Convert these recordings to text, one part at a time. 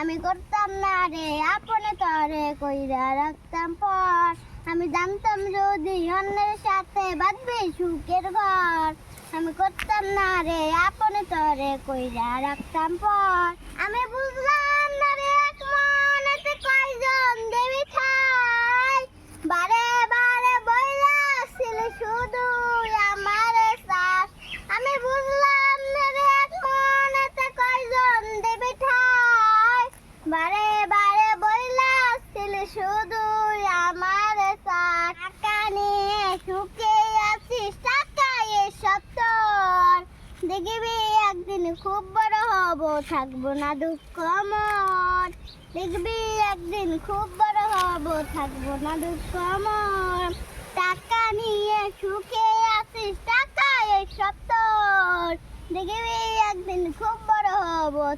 আমি করতাম না রে, আপনে তরে কইরা রাখতাম পর। আমি জানতাম যদি অন্যের সাথে বাঁধবে সুখের ঘর। আমি করতাম না রে, আপনে তরে কইরা রাখতাম পর। আমি বুঝলাম বারে বারে বইলা ছিল শুধু আমার টাকা নিয়ে সুখে আছিস, টাকা সত্তর দেখবি একদিন খুব বড় হব, থাকব না দুঃখ মন দেখবি একদিন খুব বড় হব, থাকব না দুঃখ মন টাকা নিয়ে সুখে আছিস, টাকা সত্তর দেখবি একদিন খুব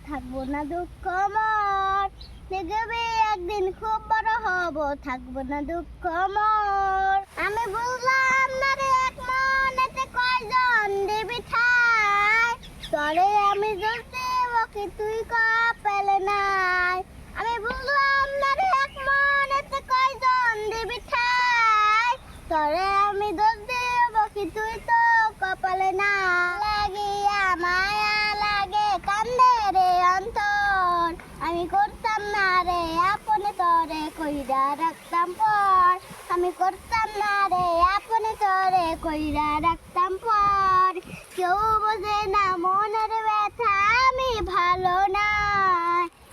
থাকব না দুঃখ মন দেখবি একদিন খুব বড় হব, থাকব না দুঃখ মন আমি বুঝলাম না রে এক মনেতে কয়জন দিবি ঠাই? তরে আমি জ্বলতে ওকে তুই কপালে নাই? আমি বুঝলাম না রে এক মনেতে কয়জন দিবি ঠাই? তরে আমি দোষ দেব কি তুই তো কপালে না লাগিয়া মায়া লাগে কান্দে রে অন্তর আমি করতাম না রে আপনে তরে কইরা রাখতাম পর। আমি করতাম না রে, আপনে তরে কইরা রাখতাম পর। কেউ বোঝে না মনের ব্যথা, আমি ভালো না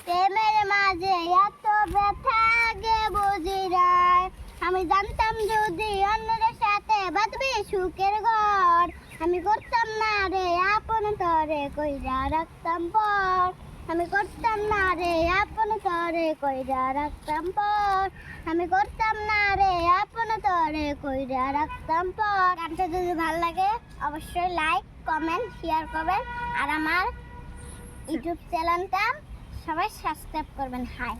প্রেমের মাঝে এত ব্যথা, আগে বুঝি নাই। আমি জানতাম যদি অন্যদের সাথে বাঁধবি সুখের ঘর। আমি করতাম না রে, আপন তরে কইরা রাখতাম পর। আমি করতাম না রে, আপন তরে কইরা রাখতাম পর। আমি করতাম না রে, আপন তরে কইরা রাখতাম পর। গানটা যদি ভালো লাগে, অবশ্যই লাইক কমেন্ট শেয়ার করবেন। আর আমার ইউটিউব চ্যানেলটা সবাই সাবস্ক্রাইব করবেন। হাই